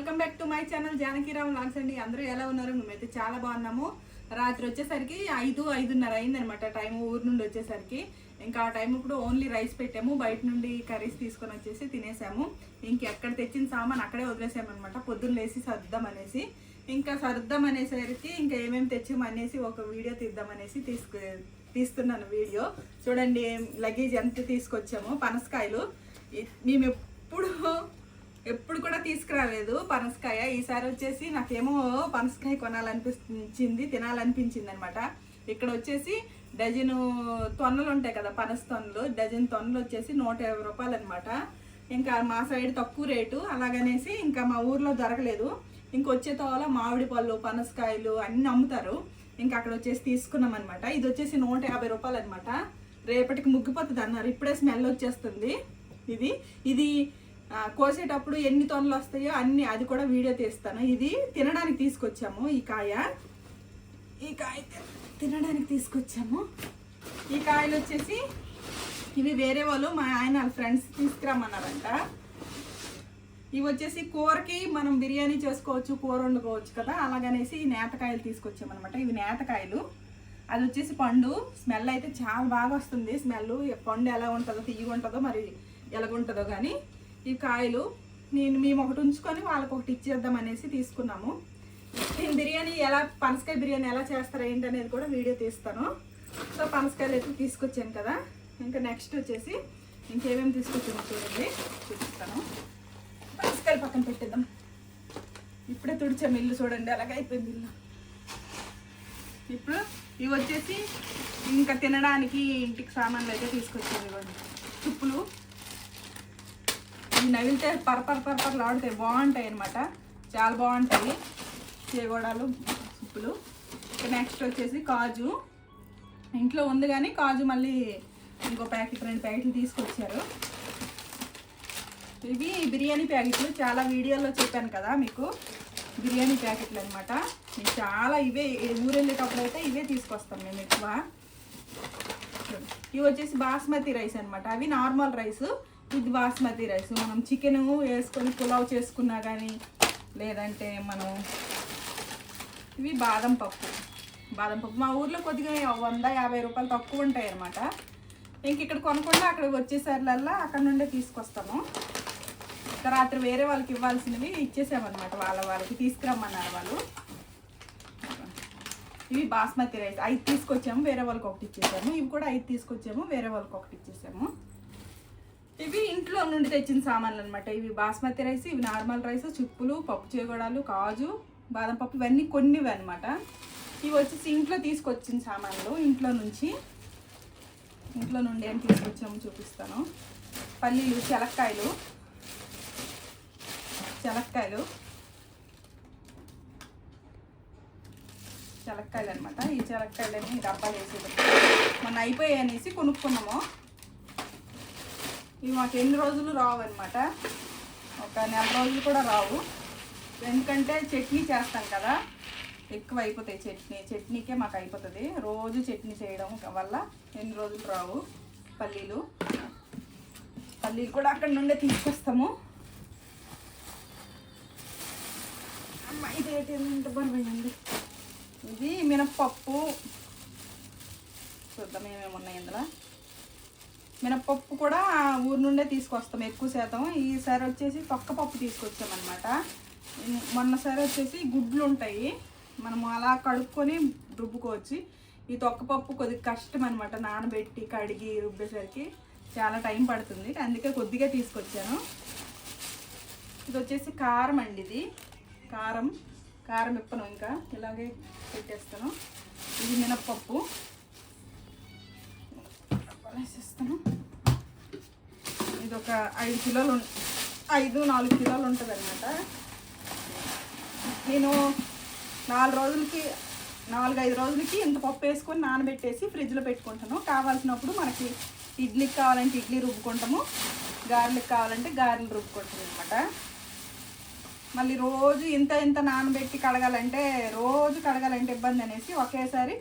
Welcome back to my channel Janakiram vlogs అండి. అందరూ ఎలా ఉన్నారు? మేమైతే చాలా బాగున్నాము. రాత్రి వచ్చేసరికి ఐదు ఐదున్నర అయిందనమాట టైం ఊరు నుండి వచ్చేసరికి. ఇంకా ఆ టైం ఇప్పుడు ఓన్లీ రైస్ పెట్టాము. బయట నుండి కర్రీస్ తీసుకొని వచ్చేసి తినేసాము. ఇంకెక్కడ తెచ్చిన సామాన్ అక్కడే వదిలేసామన్నమాట. పొద్దున్న లేసి సర్దాం అనేసి. ఇంకా సర్దాం అనేసరికి ఇంకా ఏమేమి తెచ్చాము అనేసి ఒక వీడియో తీద్దామనేసి తీసుకు తీస్తున్నాను వీడియో. చూడండి లగేజ్ ఎంత తీసుకొచ్చాము. పనసకాయలు. మేము ఎప్పుడు ఎప్పుడు కూడా తీసుకురాలేదు పనసకాయ. ఈసారి వచ్చేసి నాకేమో పనసకాయ కొనాలనిపించింది తినాలనిపించింది అనమాట ఇక్కడ వచ్చేసి డజను తొన్నలు ఉంటాయి కదా పనస తొన్నలు. డజన్ తొన్నలు వచ్చేసి నూట యాభై రూపాయలు అనమాట ఇంకా మా సైడ్ తక్కువ రేటు. అలాగనేసి ఇంకా మా ఊర్లో దొరకలేదు. ఇంకొచ్చే తోల మామిడి పళ్ళు పనసకాయలు అన్నీ అమ్ముతారు. ఇంకా అక్కడ వచ్చేసి తీసుకున్నాం అనమాట ఇది వచ్చేసి నూట యాభై రూపాయలు అనమాట రేపటికి ముగ్గిపోతుంది అన్నారు ఇప్పుడే స్మెల్ వచ్చేస్తుంది. ఇది ఇది కోసేటప్పుడు ఎన్ని తొనలు వస్తాయో అన్ని అది కూడా వీడియో తీస్తాను. ఇది తినడానికి తీసుకొచ్చాము ఈ కాయ. ఈ కాయ తినడానికి తీసుకొచ్చాము. ఈ కాయలు వచ్చేసి ఇవి వేరే వాళ్ళు మా ఆయన వాళ్ళ ఫ్రెండ్స్ తీసుకురమ్మన్నారంట. ఇవి వచ్చేసి కూరకి మనం బిర్యానీ చేసుకోవచ్చు కూర వండుకోవచ్చు కదా అలాగనేసి ఈ నేతకాయలు తీసుకొచ్చామన్నమాట. ఇవి నేతకాయలు. అది వచ్చేసి పండు. స్మెల్ అయితే చాలా బాగా వస్తుంది. స్మెల్ పండు ఎలా ఉంటుందో తీయగా ఉంటుందో మరి ఎలాగుంటుందో కానీ ఈ కాయలు నేను మేము ఒకటి ఉంచుకొని వాళ్ళకి ఒకటి ఇచ్చేద్దాం అనేసి తీసుకున్నాము. నేను బిర్యానీ ఎలా పనసకాయ బిర్యానీ ఎలా చేస్తారో ఏంటి అనేది కూడా వీడియో తీస్తాను. సో పనసకాయలు అయితే తీసుకొచ్చాను కదా. ఇంకా నెక్స్ట్ వచ్చేసి ఇంకేమేమి తీసుకొచ్చాను చూడండి. చూపిస్తాను. పనసకాయలు పక్కన పెట్టేద్దాం. ఇప్పుడే తుడిచాము ఇల్లు చూడండి అలాగే అయిపోయింది ఇల్లు ఇప్పుడు ఇవి వచ్చేసి ఇంకా తినడానికి ఇంటికి సామాన్లు అయితే తీసుకొచ్చాను ఇవ్వండి. ఇవి నవిలితే పరపర పరపరలు ఆడుతాయి. బాగుంటాయి అనమాట చాలా బాగుంటాయి. చేగోడాలు తుప్పులు నెక్స్ట్ వచ్చేసి కాజు. ఇంట్లో ఉంది కానీ కాజు మళ్ళీ ఇంకో ప్యాకెట్ రెండు ప్యాకెట్లు తీసుకొచ్చారు. ఇవి బిర్యానీ ప్యాకెట్లు. చాలా వీడియోలో చెప్పాను కదా మీకు. బిర్యానీ ప్యాకెట్లు అనమాట నేను చాలా ఇవే ఊరెళ్ళేటప్పుడు అయితే ఇవే తీసుకొస్తాం మేము ఎక్కువ. ఇవి వచ్చేసి బాస్మతి రైస్ అనమాట అవి నార్మల్ రైస్. ఇది బాస్మతి రైస్. మనం చికెన్ వేసుకొని పులావ్ చేసుకున్నా కానీ లేదంటే మనం ఇవి బాదం పప్పు. బాదం పప్పు మా ఊర్లో కొద్దిగా వంద యాభై రూపాయలు తక్కువ ఉంటాయి అన్నమాట ఇంక ఇక్కడ కొనకుండా అక్కడ వచ్చేసరిలల్లా అక్కడ నుండే తీసుకొస్తాము. రాత్రి వేరే వాళ్ళకి ఇవ్వాల్సినవి ఇచ్చేసామన్నమాట. వాళ్ళ వాళ్ళకి తీసుకురమ్మన్నారు వాళ్ళు. ఇవి బాస్మతి రైస్. ఐదు తీసుకొచ్చాము వేరే వాళ్ళకి ఒకటి ఇచ్చేసాము. ఇవి కూడా ఐదు తీసుకొచ్చాము వేరే వాళ్ళకి ఒకటి ఇచ్చేసాము. ఇవి ఇంట్లో నుండి తెచ్చిన సామాన్లు అనమాట ఇవి బాస్మతి రైస్ ఇవి నార్మల్ రైస్ చిప్పులు పప్పు చేగోడాలు కాజు బాదం పప్పు ఇవన్నీ కొన్నివి అనమాట ఇవి వచ్చేసి ఇంట్లో తీసుకొచ్చిన సామాన్లు. ఇంట్లో నుంచి ఇంట్లో నుండి ఏం తీసుకొచ్చాము చూపిస్తాను. పల్లీలు చెలక్కాయలు చెలక్కాయలు చెలక్కాయలు అనమాట ఈ చెలక్కాయలని డబ్బాలు వేసేది మొన్న అయిపోయాయి అనేసి కొనుక్కున్నాము. ఇవి మాకు ఎన్ని రోజులు రావు అనమాట ఒక నెల రోజులు కూడా రావు. ఎందుకంటే చట్నీ చేస్తాం కదా. ఎక్కువ అయిపోతాయి చట్నీ. చట్నీకే మాకు అయిపోతుంది. రోజు చట్నీ చేయడం వల్ల ఎన్ని రోజులు రావు? పల్లీలు. పల్లీలు కూడా అక్కడ నుండే తీసుకొస్తాము. అమ్మ ఇది ఏంటి? ఎంత బరువైంది? ఇది మినప్పప్పు. చూద్దాం ఏమేమి ఉన్నాయి ఇందులో. మినప్పప్పు కూడా ఊరు నుండే తీసుకొస్తాం ఎక్కువ శాతం. ఈసారి వచ్చేసి తొక్క పప్పు తీసుకొచ్చామన్నమాట. మొన్నసారి వచ్చేసి గుడ్లు ఉంటాయి. మనం అలా కడుక్కొని రుబ్బుకోవచ్చు. ఈ తొక్కపప్పు కొద్దిగా కష్టం అనమాట నానబెట్టి కడిగి రుబ్బేసరికి. చాలా టైం పడుతుంది. అందుకే కొద్దిగా తీసుకొచ్చాను. ఇది వచ్చేసి కారం అండి ఇది. కారం కారం ఇప్పను ఇంకా. ఇలాగే పెట్టేస్తాను. ఇది మినప్పప్పు వేసేస్తాను ఇది ఒక ఐదు కిలోలు ఐదు నాలుగు కిలోలు ఉంటుంది అనమాట నేను నాలుగు రోజులకి నాలుగు ఐదు రోజులకి ఇంత పప్పు వేసుకొని నానబెట్టేసి ఫ్రిడ్జ్లో పెట్టుకుంటాను. కావాల్సినప్పుడు మనకి ఇడ్లీకి కావాలంటే ఇడ్లీ రుబ్బుకుంటాము. గారెలకు కావాలంటే గారెలు రుబ్బుకుంటాం అనమాట మళ్ళీ రోజు ఇంత ఇంత నానబెట్టి కడగాలంటే రోజు కడగాలంటే ఇబ్బంది అనేసి ఒకేసారి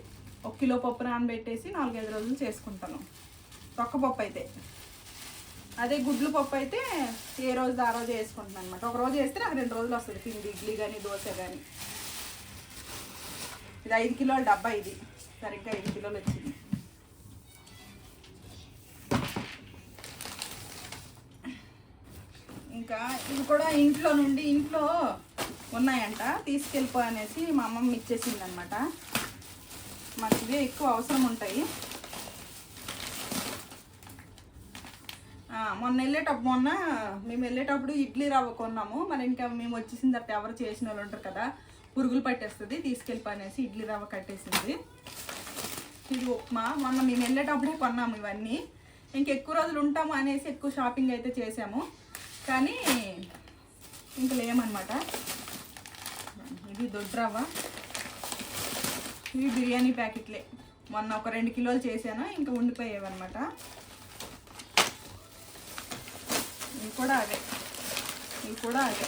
ఒక కిలో పప్పు నానబెట్టేసి నాలుగైదు రోజులు చేసుకుంటాను. పప్పు అయితే. అదే గుడ్లు పప్పు అయితే ఏ రోజు ఆ రోజు వేసుకుంటున్నాను అనమాట ఒక రోజు వేస్తే నాకు రెండు రోజులు వస్తుంది పిండి ఇడ్లీ కానీ దోశ కానీ ఇది ఐదు కిలోల డబ్బా ఇది. సరిగ్గా ఐదు కిలోలు వచ్చింది. ఇంకా ఇవి కూడా ఇంట్లో నుండి ఇంట్లో ఉన్నాయంట. తీసుకెళ్ళిపో అనేసి మా అమ్మమ్మ ఇచ్చేసింది అనమాట మాకు ఇవే ఎక్కువ అవసరం ఉంటాయి. మొన్న వెళ్ళేటప్పుడు మొన్న మేము వెళ్ళేటప్పుడు ఇడ్లీ రవ్వ కొన్నాము. మరి ఇంకా మేము వచ్చేసిన తర్వాత ఎవరు చేసిన వాళ్ళు ఉంటారు కదా పురుగులు పట్టేస్తుంది తీసుకెళ్ళిపోనేసి ఇడ్లీ రవ్వ కట్టేసింది. ఇది ఉప్మా. మొన్న మేము వెళ్ళేటప్పుడే కొన్నాము ఇవన్నీ. ఇంకెక్కువ రోజులు ఉంటాము అనేసి ఎక్కువ షాపింగ్ అయితే చేసాము కానీ ఇంక లేమనమాట ఇది దొడ్డు రవ్వ. ఇవి బిర్యానీ ప్యాకెట్లే. మొన్న ఒక రెండు కిలోలు చేశాను ఇంకా ఉండిపోయేవన్నమాట. ఇవి కూడా అవే ఇవి కూడా అవే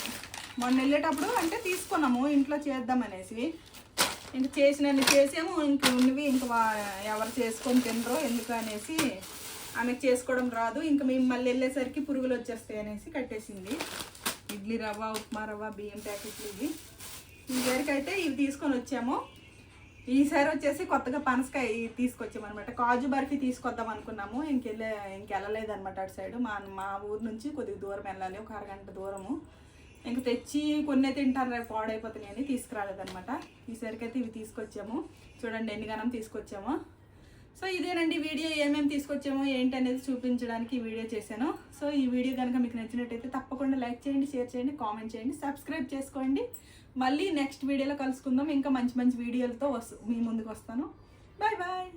మొన్న వెళ్ళేటప్పుడు అంటే తీసుకున్నాము ఇంట్లో చేద్దామనేసి. ఇంక చేసినన్ని చేసాము ఇంక ఉన్నవి ఇంక ఎవరు చేసుకొని తినరో ఎందుకు అనేసి ఆమెకు చేసుకోవడం రాదు. ఇంక మేము మళ్ళీ వెళ్ళేసరికి పురుగులు వచ్చేస్తాయి అనేసి కట్టేసింది. ఇడ్లీ రవ్వ ఉప్మా రవ్వ బియ్యం ప్యాకెట్లు ఇవి. అయితే ఇవి తీసుకొని వచ్చాము. ఈసారి వచ్చేసి కొత్తగా పనసకాయ తీసుకొచ్చామన్నమాట. కాజు బర్ఫీ తీసుకొద్దాం అనుకున్నాము. ఇంకెళ్ళే ఇంకెళ్ళలేదు అనమాట అటు సైడ్. మా మా ఊరు నుంచి కొద్దిగా దూరం వెళ్ళాలి. ఒక అరగంట దూరము. ఇంక తెచ్చి కొన్ని తింటారు రేపు పాడైపోతున్నాయని తీసుకురాలేదనమాట ఈసారికైతే ఇవి తీసుకొచ్చాము. చూడండి ఎన్ని గణం తీసుకొచ్చామో. సో ఇదేనండి వీడియో ఏమేమి తీసుకొచ్చామో ఏంటి అనేది చూపించడానికి ఈ వీడియో చేశాను. సో ఈ వీడియో కనుక మీకు నచ్చినట్టయితే తప్పకుండా లైక్ చేయండి షేర్ చేయండి కామెంట్ చేయండి సబ్స్క్రైబ్ చేసుకోండి. మళ్ళీ నెక్స్ట్ వీడియోలో కలుసుకుందాం. ఇంకా మంచి మంచి వీడియోలతో వస్తు మీ ముందుకు వస్తాను. Bye bye.